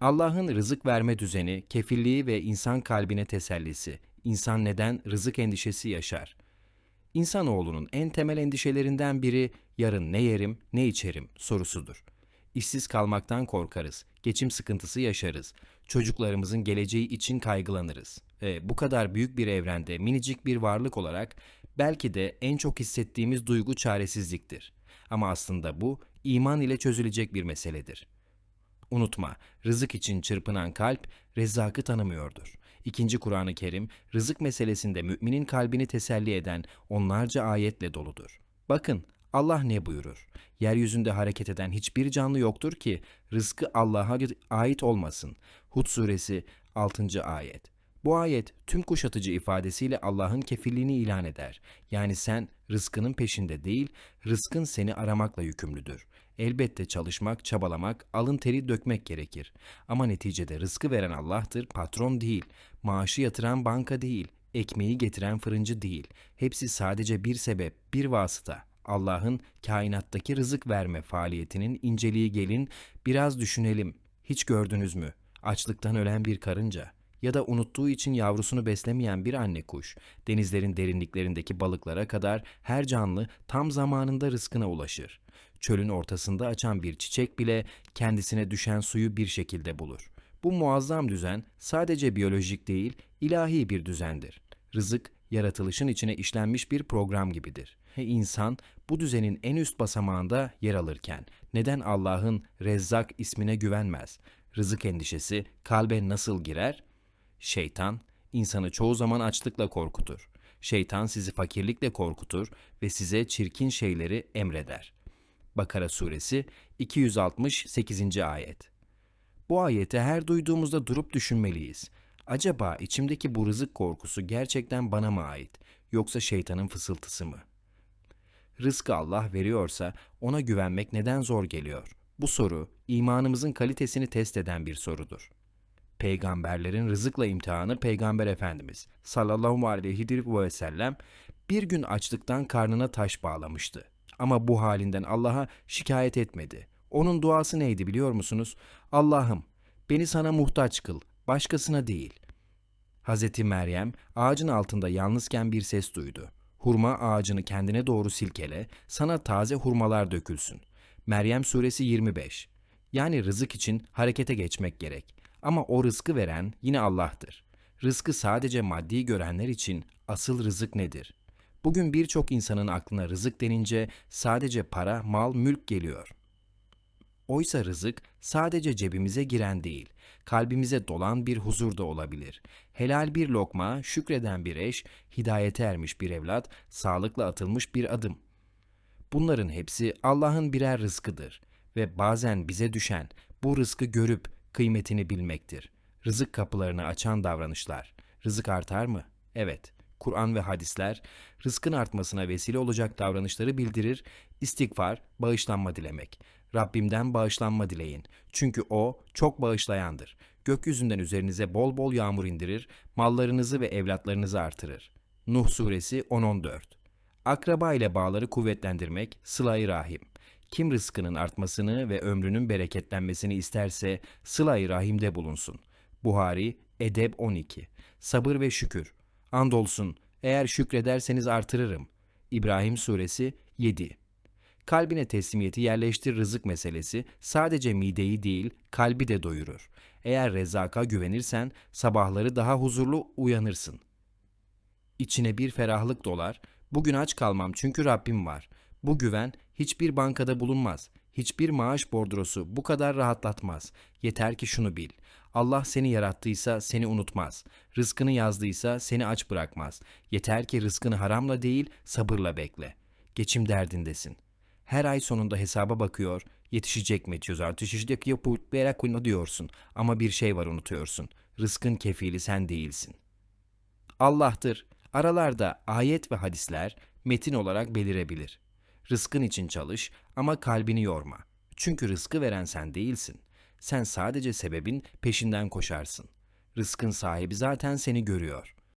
Allah'ın rızık verme düzeni, kefilliği ve insan kalbine tesellisi. İnsan neden rızık endişesi yaşar? İnsanoğlunun en temel endişelerinden biri yarın ne yerim, ne içerim sorusudur. İşsiz kalmaktan korkarız, geçim sıkıntısı yaşarız, çocuklarımızın geleceği için kaygılanırız. Ve bu kadar büyük bir evrende minicik bir varlık olarak belki de en çok hissettiğimiz duygu çaresizliktir. Ama aslında bu iman ile çözülecek bir meseledir. Unutma, rızık için çırpınan kalp rezzakı tanımıyordur. İkinci Kur'an-ı Kerim, rızık meselesinde müminin kalbini teselli eden onlarca ayetle doludur. Bakın, Allah ne buyurur? Yeryüzünde hareket eden hiçbir canlı yoktur ki rızkı Allah'a ait olmasın. Hud suresi 6. ayet. Bu ayet tüm kuşatıcı ifadesiyle Allah'ın kefilliğini ilan eder. Yani sen rızkının peşinde değil, rızkın seni aramakla yükümlüdür. Elbette çalışmak, çabalamak, alın teri dökmek gerekir. Ama neticede rızkı veren Allah'tır, patron değil. Maaşı yatıran banka değil, ekmeği getiren fırıncı değil. Hepsi sadece bir sebep, bir vasıta. Allah'ın kainattaki rızık verme faaliyetinin inceliği gelin, biraz düşünelim. Hiç gördünüz mü? Açlıktan ölen bir karınca ya da unuttuğu için yavrusunu beslemeyen bir anne kuş, denizlerin derinliklerindeki balıklara kadar her canlı tam zamanında rızkına ulaşır. Çölün ortasında açan bir çiçek bile kendisine düşen suyu bir şekilde bulur. Bu muazzam düzen sadece biyolojik değil, ilahi bir düzendir. Rızık, yaratılışın içine işlenmiş bir program gibidir. Ve insan bu düzenin en üst basamağında yer alırken neden Allah'ın Rezzak ismine güvenmez? Rızık endişesi kalbe nasıl girer? Şeytan insanı çoğu zaman açlıkla korkutur. Şeytan sizi fakirlikle korkutur ve size çirkin şeyleri emreder. Bakara suresi 268. ayet. Bu ayeti her duyduğumuzda durup düşünmeliyiz. Acaba içimdeki bu rızık korkusu gerçekten bana mı ait yoksa şeytanın fısıltısı mı? Rızkı Allah veriyorsa ona güvenmek neden zor geliyor? Bu soru imanımızın kalitesini test eden bir sorudur. Peygamberlerin rızıkla imtihanı Peygamber Efendimiz sallallahu aleyhi ve sellem bir gün açlıktan karnına taş bağlamıştı. Ama bu halinden Allah'a şikayet etmedi. Onun duası neydi biliyor musunuz? Allah'ım beni sana muhtaç kıl, başkasına değil. Hazreti Meryem ağacın altında yalnızken bir ses duydu. Hurma ağacını kendine doğru silkele, sana taze hurmalar dökülsün. Meryem suresi 25. Yani rızık için harekete geçmek gerek. Ama o rızkı veren yine Allah'tır. Rızkı sadece maddi görenler için asıl rızık nedir? Bugün birçok insanın aklına rızık denince sadece para, mal, mülk geliyor. Oysa rızık sadece cebimize giren değil, kalbimize dolan bir huzur da olabilir. Helal bir lokma, şükreden bir eş, hidayete ermiş bir evlat, sağlıkla atılmış bir adım. Bunların hepsi Allah'ın birer rızkıdır ve bazen bize düşen bu rızkı görüp kıymetini bilmektir. Rızık kapılarını açan davranışlar. Rızık artar mı? Evet. Kur'an ve hadisler rızkın artmasına vesile olacak davranışları bildirir. İstikfar, bağışlanma dilemek. Rabbimden bağışlanma dileyin. Çünkü O çok bağışlayandır. Gökyüzünden üzerinize bol bol yağmur indirir, mallarınızı ve evlatlarınızı artırır. Nuh suresi 10-14 Akraba ile bağları kuvvetlendirmek, sıla-i rahim. Kim rızkının artmasını ve ömrünün bereketlenmesini isterse sıla-i rahimde bulunsun. Buhari, Edeb 12. Sabır ve şükür. Andolsun, eğer şükrederseniz artırırım. İbrahim Suresi 7. Kalbine teslimiyeti yerleştir rızık meselesi sadece mideyi değil, kalbi de doyurur. Eğer rezaka güvenirsen sabahları daha huzurlu uyanırsın. İçine bir ferahlık dolar. Bugün aç kalmam çünkü Rabbim var. Bu güven hiçbir bankada bulunmaz. Hiçbir maaş bordrosu bu kadar rahatlatmaz. Yeter ki şunu bil. Allah seni yarattıysa seni unutmaz. Rızkını yazdıysa seni aç bırakmaz. Yeter ki rızkını haramla değil sabırla bekle. Geçim derdindesin. Her ay sonunda hesaba bakıyor. Yetişecek mi diyoruz artışacak yapılarak diyorsun. Ama bir şey var unutuyorsun. Rızkın kefili sen değilsin. Allah'tır. Aralarda ayet ve hadisler metin olarak belirebilir. Rızkın için çalış ama kalbini yorma. Çünkü rızkı veren sen değilsin. Sen sadece sebebin peşinden koşarsın. Rızkın sahibi zaten seni görüyor.